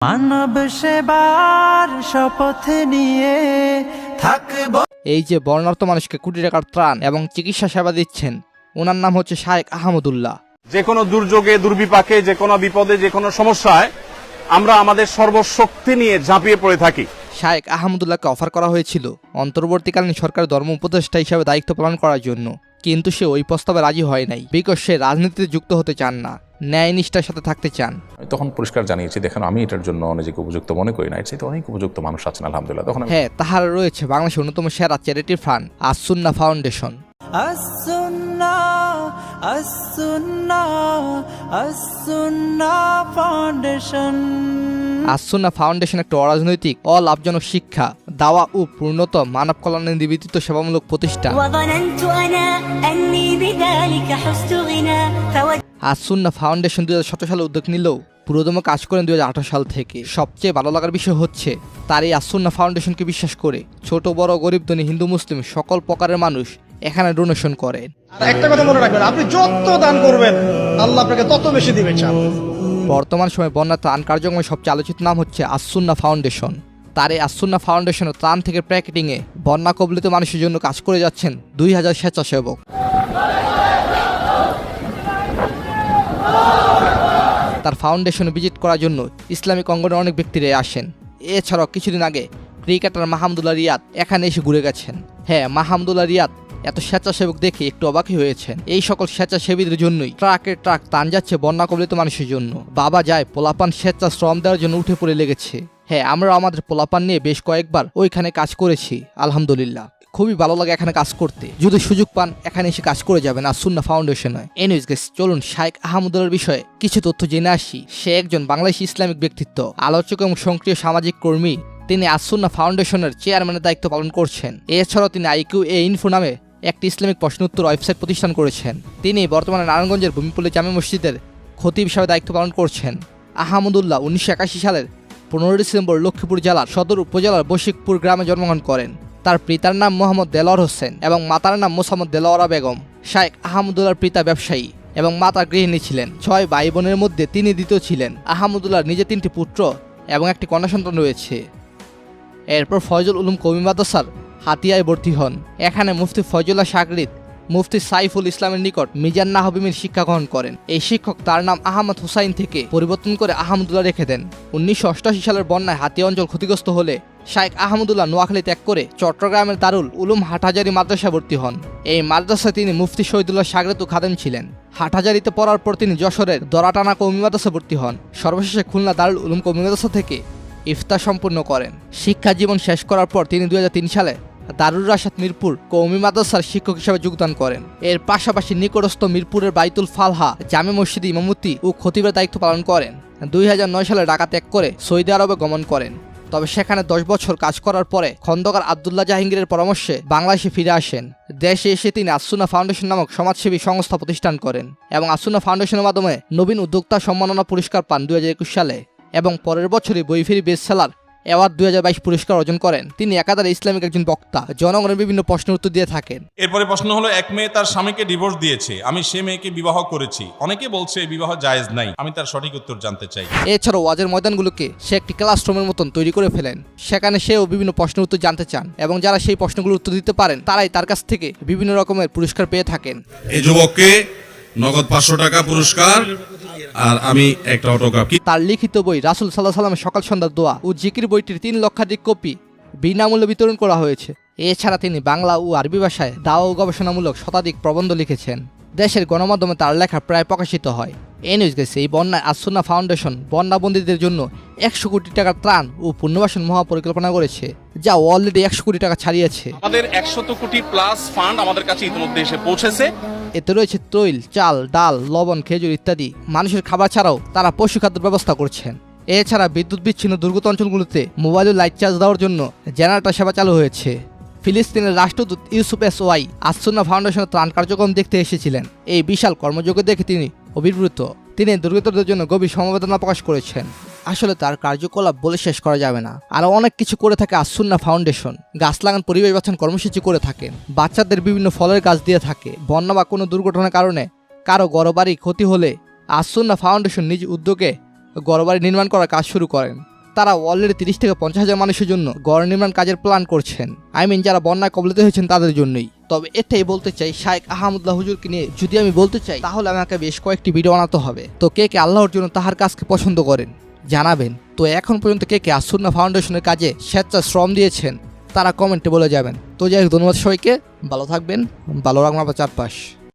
মানব সেবার শপথ নিয়ে থাকব। এই যে বর্ণার্থ মানুষকে কোটি টাকার ত্রাণ এবং চিকিৎসা সেবা দিচ্ছেন ওনার নাম হচ্ছে শায়েক আহমদুল্লাহ। যে কোনো দুর্যোগে দুর্বিপাকে যে কোনো বিপদে যে কোনো সমস্যায় আমরা আমাদের সর্বশক্তি নিয়ে ঝাঁপিয়ে পড়ে থাকি। শায়েক আহমদুল্লাহকে অফার করা হয়েছিল অন্তর্বর্তীকালীন সরকারের ধর্ম উপদেষ্টা হিসাবে দায়িত্ব পালন করার জন্য। কিন্তু সে ওই প্রস্তাবে রাজি হয় নাই বিকজ সে রাজনীতিতে যুক্ত হতে চান না ন্যায় নিষ্ঠার সাথে থাকতে চান। আমি তখন পরিষ্কার জানিয়েছি দেখেন আমি এটার জন্য নিজেকে উপযুক্ত মনে করি না এর চাইতে অনেক উপযুক্ত মানুষ আছেন আলহামদুলিল্লাহ। তখন হ্যাঁ তাহার রয়েছে বাংলাদেশের অন্যতম সেরা charity fund Asunna foundation. Asunna foundation একটা অরাজনৈতিক অলাভজনক শিক্ষা দাওয়া ও পূর্ণত মানব কল্যাণে নিবেদিত সেবামূলক প্রতিষ্ঠান। আসুন্না ফাউন্ডেশন দু হাজার সতের সালে উদ্যোগ নিলেও পুরোদম কাজ করেন দুই হাজার আঠারো সাল থেকে। সবচেয়ে ভালো লাগার বিষয় হচ্ছে তার এই আসুন্না ফাউন্ডেশনকে বিশ্বাস করে ছোট বড় গরিব ধনী হিন্দু মুসলিম সকল প্রকারের মানুষ এখানে ডোনেশন করেন আর একটা কথা মনে রাখবেন আপনি যত দান করবেন আল্লাহ আপনাকে তত বেশি দিবে চান বর্তমান সময়ে বন্যা ত্রাণ কার্যক্রমের সবচেয়ে আলোচিত নাম হচ্ছে আসুন্না ফাউন্ডেশন। তার এই আসুন্না ফাউন্ডেশনের ত্রাণ থেকে প্যাকেটিংয়ে বন্যা কবলিত মানুষের জন্য কাজ করে যাচ্ছেন দুই হাজার স্বেচ্ছাসেবক। তার ফাউন্ডেশনে ভিজিট করার জন্য ইসলামিক অঙ্গনের অনেক ব্যক্তিরাই আসেন। এছাড়াও কিছুদিন আগে ক্রিকেটার মাহমুদুল্লাহ রিয়াদ এখানে এসে ঘুরে গেছেন। হ্যাঁ মাহমুদুল্লাহ রিয়াদ এত স্বেচ্ছাসেবক দেখে একটু অবাকই হয়েছেন। এই সকল স্বেচ্ছাসেবীদের জন্যই ট্রাকের ট্রাক তান যাচ্ছে বন্যা কবলিত মানুষের জন্য। বাবা যায় পোলাপান স্বেচ্ছা শ্রম দেওয়ার জন্য উঠে পড়ে লেগেছে। হ্যাঁ আমরা আমাদের পোলাপান নিয়ে বেশ কয়েকবার ওইখানে কাজ করেছি, আলহামদুলিল্লাহ। খুবই ভালো লাগে এখানে কাজ করতে। যদি সুযোগ পান, এখানে এসে কাজ করে যাবেন, আর সুন্না ফাউন্ডেশনে এনিউজ গেস চলুন শাইক আহমদুল্লার বিষয়ে কিছু তথ্য জেনে আসি। সে একজন বাংলাদেশি ইসলামিক ব্যক্তিত্ব, আলোচক এবং সক্রিয় সামাজিক কর্মী। তিনি আসুন্না ফাউন্ডেশনের চেয়ারম্যানের দায়িত্ব পালন করছেন। এছাড়াও তিনি আইকিউ এ ইনফো নামে একটি ইসলামিক প্রশ্ন উত্তর ওয়েবসাইট প্রতিষ্ঠান করেছেন। তিনি বর্তমানে নারায়ণগঞ্জের ভূমিপল্লী জামে মসজিদের খতিব হিসাবে দায়িত্ব পালন করছেন। আহমদুল্লাহ উনিশশো একাশি সালের পনেরোই ডিসেম্বর লক্ষ্মীপুর জেলার সদর উপজেলার বশিকপুর গ্রামে জন্মগ্রহণ করেন। তার পিতার নাম মোহাম্মদ দেলোয়ার হোসেন এবং মাতার নাম মোসাম্মদ দেলোয়ারা বেগম। শায়েক আহমদুল্লাহর পিতা ব্যবসায়ী এবং মাতা গৃহিণী ছিলেন। ছয় ভাই বোনের মধ্যে তিনি দ্বিতীয় ছিলেন। আহমদুল্লাহর নিজে তিনটি পুত্র এবং একটি কন্যা সন্তান রয়েছে। এরপর ফয়জুল উলুম কবি মাদ্রাসার হাতিয়ায় ভর্তি হন। এখানে মুফতি ফয়জুল্লাহ সাগরিদ মুফতি সাইফুল ইসলামের নিকট মিজান নাহবিমির শিক্ষা গ্রহণ করেন। এই শিক্ষক তার নাম আহমদ হুসাইন থেকে পরিবর্তন করে আহমদুল্লাহ রেখে দেন। উনিশশো সালের বন্যায় হাতিয়া অঞ্চল ক্ষতিগ্রস্ত হলে শাইখ আহমদুল্লাহ নোয়াখালী ত্যাগ করে চট্টগ্রামের দারুল উলুম হাটহাজারি মাদ্রাসায় ভর্তি হন। এই মাদ্রাসায় তিনি মুফতি শহীদুল্লাহ সাগরেতু খাদেম ছিলেন। হাটহাজারিতে পড়ার পর তিনি যশোরের দরাটানা কৌমি মাদ্রাসায় ভর্তি হন। সর্বশেষে খুলনা দারুল উলুম কৌমি মাদ্রাসা থেকে ইফতার সম্পূর্ণ করেন। শিক্ষা জীবন শেষ করার পর তিনি দু হাজার তিন সালে দারুর রাশাদ মিরপুর কৌমি মাদ্রাসার শিক্ষক হিসেবে যোগদান করেন। এর পাশাপাশি নিকটস্থ মিরপুরের বাইতুল ফালহা, জামে মসজিদে ইমামতি ও খতিবের দায়িত্ব পালন করেন। দুই হাজার নয় সালে ঢাকা ত্যাগ করে সৌদি আরবে গমন করেন। তবে সেখানে দশ বছর কাজ করার পরে খন্দকার আবদুল্লাহ জাহাঙ্গীরের পরামর্শে বাংলাদেশে ফিরে আসেন। দেশে এসে তিনি আসুনা ফাউন্ডেশন নামক সমাজসেবী সংস্থা প্রতিষ্ঠান করেন এবং আসুনা ফাউন্ডেশনের মাধ্যমে নবীন উদ্যোক্তা সম্মাননা পুরস্কার পান দুই হাজার একুশ সালে এবং পরের বছরই বইফেরি বেস্ট সেলার অ্যাওয়ার্ড দুই পুরস্কার অর্জন করেন। তিনি একাধারে ইসলামিক একজন বক্তা। জনগণের বিভিন্ন প্রশ্নের উত্তর দিয়ে থাকেন। এরপরে প্রশ্ন হলো এক মেয়ে তার স্বামীকে ডিভোর্স দিয়েছে। আমি সে মেয়েকে বিবাহ করেছি। অনেকে বলছে এই বিবাহ জায়েজ নাই। আমি তার সঠিক উত্তর জানতে চাই। এছাড়াও ওয়াজের ময়দানগুলোকে সে একটি ক্লাসরুমের মতন তৈরি করে ফেলেন। সেখানে সেও বিভিন্ন প্রশ্নের উত্তর জানতে চান এবং যারা সেই প্রশ্নগুলোর উত্তর দিতে পারেন তারাই তার কাছ থেকে বিভিন্ন রকমের পুরস্কার পেয়ে থাকেন। এই যুবককে নগদ পাঁচশো টাকা পুরস্কার আর আমি একটা অটোগ্রাফ তার লিখিত বই রাসুল সাল্লাহ সাল্লামের সকাল সন্ধ্যার দোয়া ও জিকির বইটির তিন লক্ষাধিক কপি বিনামূল্যে বিতরণ করা হয়েছে। এছাড়া তিনি বাংলা ও আরবি ভাষায় দাওয়া ও গবেষণামূলক শতাধিক প্রবন্ধ লিখেছেন। দেশের গণমাধ্যমে তার লেখা প্রায় প্রকাশিত হয়। এ নিউজ গেছে এই বন্যায় আসুনা ফাউন্ডেশন বন্যাবন্দীদের জন্য একশো কোটি টাকার ত্রাণ ও পুনর্বাসন মহাপরিকল্পনা করেছে যা অলরেডি একশো কোটি টাকা ছাড়িয়েছে। আমাদের একশত কোটি প্লাস ফান্ড আমাদের কাছে ইতিমধ্যে এসে পৌঁছেছে। এতে রয়েছে তৈল, চাল, ডাল, লবণ, খেজুর ইত্যাদি। মানুষের খাবার ছাড়াও তারা পশু খাদ্যের ব্যবস্থা করছেন। এছাড়া বিদ্যুৎ বিচ্ছিন্ন দুর্গত অঞ্চলগুলোতে মোবাইল লাইট চার্জ দেওয়ার জন্য জেনারেটর সেবা চালু হয়েছে। ফিলিস্তিনের রাষ্ট্রদূত ইউসুফ এস ওয়াই আসুন্না ফাউন্ডেশনের ত্রাণ কার্যক্রম দেখতে এসেছিলেন। এই বিশাল কর্মযোগ্য দেখে তিনি অভিভূত। তিনি দুর্গতদের জন্য গভীর সমবেদনা প্রকাশ করেছেন। আসলে তার কার্যকলাপ বলে শেষ করা যাবে না। আরও অনেক কিছু করে থাকে আসুন্না ফাউন্ডেশন। গাছ লাগান, পরিবেশ বাঁচান কর্মসূচি করে থাকেন বাচ্চাদের বিভিন্ন ফলের গাছ দিয়ে থাকে। বন্যা বা কোনো দুর্ঘটনার কারণে কারও গড়বাড়ি ক্ষতি হলে আসুন্না ফাউন্ডেশন নিজ উদ্যোগে গড়বাড়ি নির্মাণ করার কাজ শুরু করেন। তারা অলরেডি তিরিশ থেকে পঞ্চাশ হাজার মানুষের জন্য গড় নির্মাণ কাজের প্ল্যান করছেন। আই মিন যারা বন্যায় কবলিত হয়েছেন তাদের জন্যই। তবে এটাই বলতে চাই, শায়েক আহমদুল্লাহ হুজুরকে নিয়ে যদি আমি বলতে চাই, তাহলে আমাকে বেশ কয়েকটি ভিডিও বানাতে হবে। তো কে কে আল্লাহর জন্য তাহার কাজকে পছন্দ করেন? জানাবেন। তো এখন পর্যন্ত কে কে আসুন্না ফাউন্ডেশনের কাজে স্বেচ্ছা শ্রম দিয়েছেন, তারা কমেন্টে বলে যাবেন। তো যাই হোক, ধন্যবাদ সবাইকে। ভালো থাকবেন। ভালো রাখবেন আপনার চারপাশ।